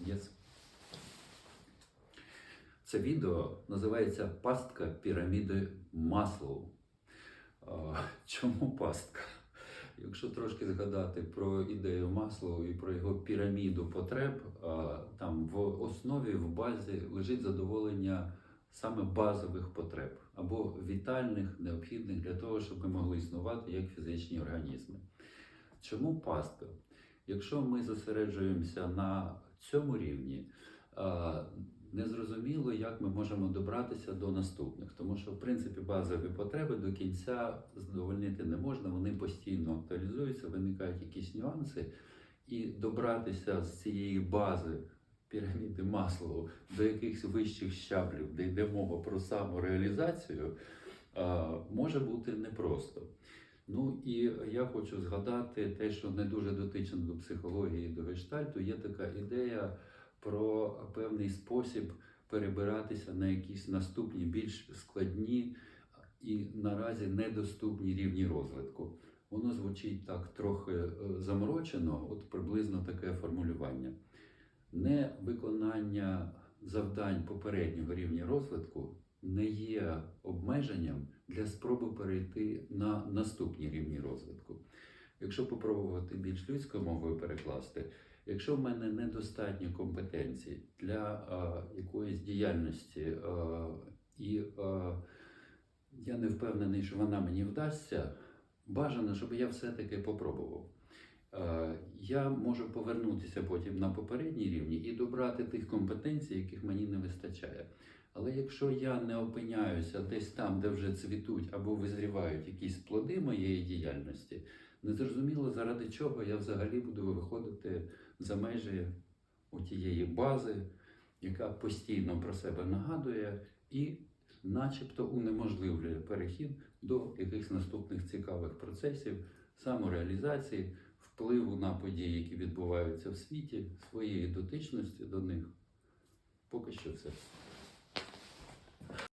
Yes. Це відео називається Пастка піраміди Маслоу. Чому пастка? Якщо трошки згадати про ідею Маслоу і про його піраміду потреб, там в основі, в базі лежить задоволення саме базових потреб або вітальних, необхідних для того, щоб ми могли існувати як фізичні організми. Чому пастка? Якщо ми зосереджуємося на цьому рівні, незрозуміло, як ми можемо добратися до наступних, тому що в принципі базові потреби до кінця задовольнити не можна, вони постійно актуалізуються, виникають якісь нюанси, і добратися з цієї бази піраміди Маслоу до якихось вищих щаблів, де йде мова про самореалізацію, може бути непросто. Ну і я хочу згадати те, що не дуже дотично до психології, до гештальту, є така ідея про певний спосіб перебиратися на якісь наступні, більш складні і наразі недоступні рівні розвитку. Воно звучить так трохи е, заморочено, от приблизно таке формулювання. Не виконання завдань попереднього рівня розвитку не є обмеженням для спроби перейти на наступні рівні розвитку. Якщо попробувати більш людською мовою перекласти, якщо в мене недостатньо компетенцій для е, якоїсь діяльності, е, і е, я не впевнений, що вона мені вдасться, бажано, щоб я все-таки попробував. Я можу повернутися потім на попередній рівні і добрати тих компетенцій, яких мені не вистачає. Але якщо я не опиняюся десь там, де вже цвітуть або визрівають якісь плоди моєї діяльності, незрозуміло, заради чого я взагалі буду виходити за межі тієї бази, яка постійно про себе нагадує і начебто унеможливлює перехід до якихось наступних цікавих процесів, самореалізації, впливу на події, які відбуваються в світі, своєї дотичності до них. Поки що все.